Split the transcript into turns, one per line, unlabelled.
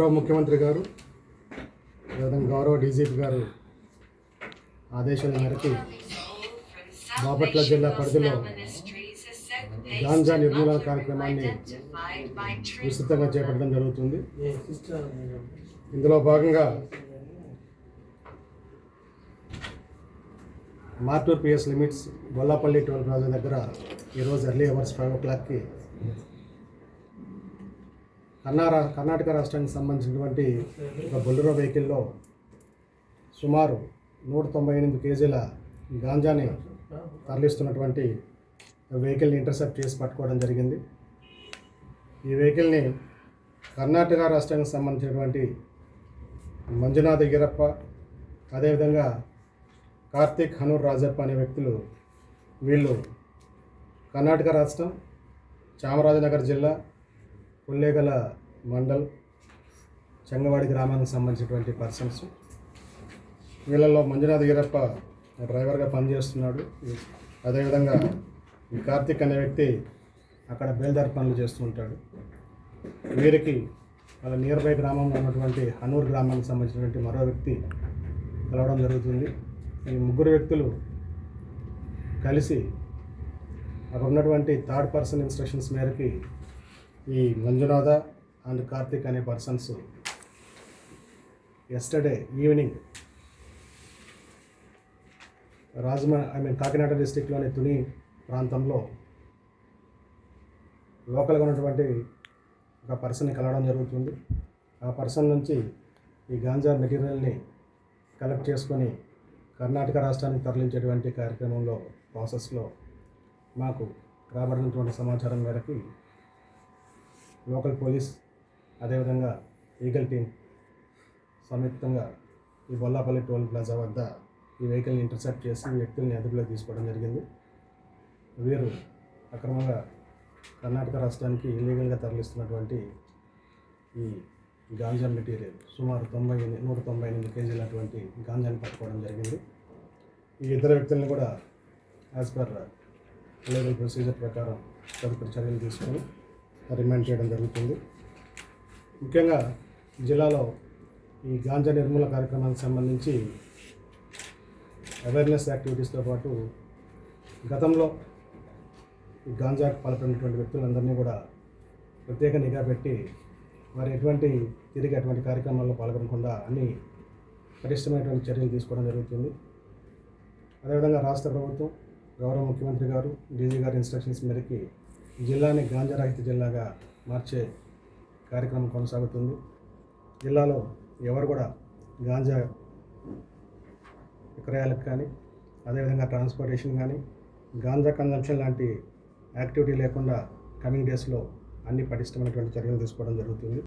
గౌరవ ముఖ్యమంత్రి గారు అదేవిధంగా గౌరవ డీజీపీ గారు ఆదేశాల మేరకు బాపట్ల జిల్లా పరిధిలో గాంజా నిర్మూలన కార్యక్రమాన్ని విస్తృతంగా చేపట్టడం జరుగుతుంది. ఇందులో భాగంగా Martur PS limits Gollapalli toll plaza దగ్గర ఈరోజు ఎర్లీ అవర్స్ ఫైవ్ ఓ క్లాక్కి కర్ణారా కర్ణాటక రాష్ట్రానికి సంబంధించినటువంటి ఒక బొల్లెరో వెహికల్లో సుమారు నూట తొంభై ఎనిమిది కేజీల గాంజాని తరలిస్తున్నటువంటి వెహికల్ని ఇంటర్సెప్ట్ చేసి పట్టుకోవడం జరిగింది. ఈ వెహికల్ని కర్ణాటక రాష్ట్రానికి సంబంధించినటువంటి మంజునాథ్ గిరప్ప అదేవిధంగా కార్తీక్ హనూర్ రాజప్ప అనే వ్యక్తులు వీళ్ళు కర్ణాటక రాష్ట్రం చామరాజనగర్ జిల్లా పుల్లేగల మండల్ చెంగవాడి గ్రామానికి సంబంధించినటువంటి పర్సన్స్ వీళ్ళల్లో మంజునాథ్ గిరప్ప డ్రైవర్గా పనిచేస్తున్నాడు. అదేవిధంగా ఈ కార్తీక్ అనే వ్యక్తి అక్కడ బేల్దార్ పనులు చేస్తూ ఉంటాడు. వీరికి వాళ్ళ నియర్ బై గ్రామంలో ఉన్నటువంటి హనూర్ గ్రామానికి సంబంధించినటువంటి మరో వ్యక్తి కలవడం జరుగుతుంది. ఈ ముగ్గురు వ్యక్తులు కలిసి అక్కడ ఉన్నటువంటి థర్డ్ పర్సన్ ఇన్స్ట్రక్షన్స్ మేరకి ఈ మంజునాథ అండ్ కార్తిక్ అనే పర్సన్స్ ఎస్టర్డే ఈవినింగ్ రాజమ ఐ మీన్ కాకినాడ డిస్టిక్లోని తుని ప్రాంతంలో లోకల్గా ఉన్నటువంటి ఒక పర్సన్ని కలవడం జరుగుతుంది. ఆ పర్సన్ నుంచి ఈ గాంజా మెటీరియల్ని కలెక్ట్ చేసుకొని కర్ణాటక రాష్ట్రానికి తరలించేటువంటి కార్యక్రమంలో ప్రాసెస్లో మాకు రాబడినటువంటి సమాచారం మేరకు లోకల్ పోలీస్ అదేవిధంగా ఈగల్ టీం సంయుక్తంగా ఈ బొల్లాపల్లి టోల్ ప్లాజా వద్ద ఈ వెహికల్ని ఇంటర్సెప్ట్ చేసి ఈ వ్యక్తుల్ని అదుపులో తీసుకోవడం జరిగింది. వీరు అక్రమంగా కర్ణాటక రాష్ట్రానికి ఇల్లీగల్గా తరలిస్తున్నటువంటి ఈ గాంజా మెటీరియల్ సుమారు తొంభై ఎనిమిది నూట తొంభై ఎనిమిది కేజీలటువంటి గాంజాని పట్టుకోవడం జరిగింది. ఈ ఇద్దరు వ్యక్తులను కూడా యాజ్ పర్ లీగల్ ప్రొసీజర్ ప్రకారం తదుపరి చర్యలు తీసుకొని రిమాండ్ చేయడం జరుగుతుంది. ముఖ్యంగా జిల్లాలో ఈ గాంజా నిర్మూల కార్యక్రమానికి సంబంధించి అవేర్నెస్ యాక్టివిటీస్తో పాటు గతంలో ఈ గాంజాకు పాల్పడినటువంటి వ్యక్తులందరినీ కూడా ప్రత్యేక నిఘా పెట్టి వారు ఎటువంటి తిరిగి అటువంటి కార్యక్రమాల్లో పాల్గొనకుండా అన్ని పటిష్టమైనటువంటి చర్యలు తీసుకోవడం జరుగుతుంది. అదేవిధంగా రాష్ట్ర ప్రభుత్వం గౌరవ ముఖ్యమంత్రి గారు డీజీ గారి ఇన్స్ట్రక్షన్స్ మేరకి ఈ జిల్లాని గాంజా రహిత జిల్లాగా మార్చే కార్యక్రమం కొనసాగుతుంది. జిల్లాలో ఎవరు కూడా గాంజా విక్రయాలకు కానీ అదేవిధంగా ట్రాన్స్పోర్టేషన్ కానీ గాంజా కన్జంప్షన్ లాంటి యాక్టివిటీ లేకుండా కమింగ్ డేస్లో అన్ని పటిష్టమైనటువంటి చర్యలు తీసుకోవడం జరుగుతుంది.